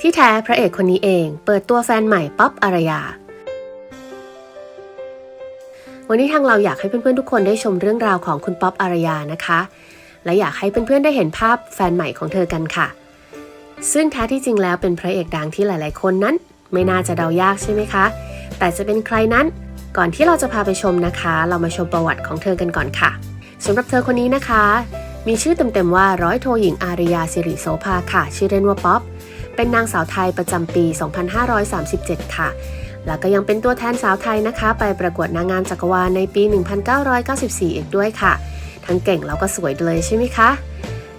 ที่แท้พระเอกคนนี้เองเปิดตัวแฟนใหม่ป๊อปอารยา วันนี้ทางเราอยากให้เพื่อนๆทุกคนได้ชมเรื่องราวของคุณป๊อปอารยานะคะ และอยากให้เพื่อนๆได้เห็นภาพแฟนใหม่ของเธอกันค่ะ ซึ่งแท้ที่จริงแล้วเป็นพระเอกดังที่หลาย ๆ คนนั้น ไม่น่าจะเดายากใช่ไหมคะ แต่จะเป็นใครนั้น ก่อนที่เราจะพาไปชมนะคะ เรามาชมประวัติของเธอกันก่อนค่ะสำหรับเธอคนนี้นะคะ มีชื่อเต็มๆว่าร้อยโทหญิงอารยาสิริโสภาค่ะ ชื่อเล่นว่าป๊อป เป็นนางสาวไทยประจำปี 2537 ค่ะ แล้วก็ยังเป็นตัวแทนสาวไทยนะคะ ไปประกวดนางงามจักรวาลในปี 1994 อีกด้วยค่ะ ทั้งเก่งแล้วก็สวยเลยใช่ไหมคะ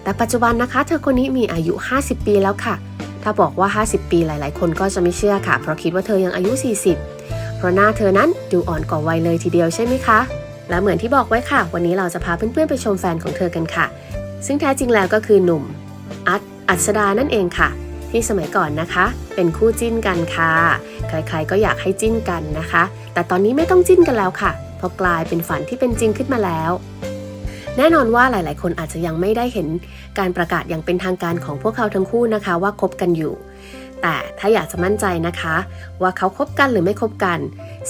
แต่ปัจจุบันนะคะเธอคนนี้มีอายุ 50 ปีแล้วค่ะ ถ้าบอกว่า 50 ปีหลาย ๆ คนก็จะไม่เชื่อค่ะ เพราะคิดว่าเธอยังอายุ 40 เพราะหน้าเธอนั้นดูอ่อนกว่าวัยเลยทีเดียวใช่ไหมคะ และเหมือนที่บอกไว้ค่ะ วันนี้เราจะพาเพื่อน ๆ ไปชมแฟนของเธอกันค่ะ ซึ่งแท้จริงแล้วก็คือหนุ่ม อัดอัศดานั่นเองค่ะ ที่สมัยก่อนนะคะ เป็นคู่จิ้นกันค่ะ ใครๆก็อยากให้จิ้นกันนะคะ แต่ตอนนี้ไม่ต้องจิ้นกันแล้วค่ะเพราะกลายเป็นฝันที่เป็นจริงขึ้นมาแล้ว แน่นอนว่าหลาย ๆ คนอาจจะยังไม่ได้เห็นการประกาศอย่างเป็นทางการของพวกเขาทั้งคู่นะคะ ว่าคบกันอยู่ แต่ถ้าอยากจะมั่นใจนะคะ ว่าเขาคบกันหรือไม่คบกัน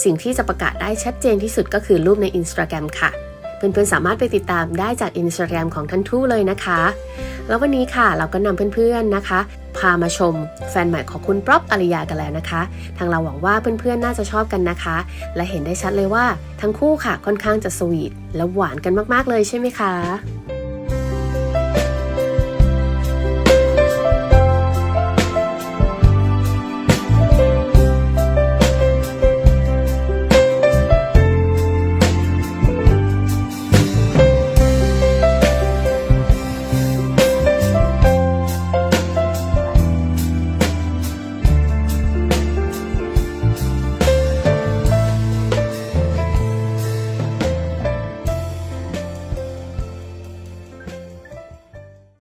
สิ่งที่จะประกาศได้ชัดเจนที่สุดก็คือรูปใน Instagram ค่ะเพื่อนๆสามารถไปติดตามได้จาก Instagram ของทั้งคู่เลยนะคะ แล้ววันนี้ค่ะเราก็นำเพื่อนๆนะคะ พามาชมแฟนใหม่ของคุณป๊อปอริยากันแล้วนะคะ ทางเราหวังว่าเพื่อนๆน่าจะชอบกันนะคะ และเห็นได้ชัดเลยว่าทั้งคู่ค่ะค่อนข้างจะสวีทและหวานกันมากๆเลยใช่ไหมคะ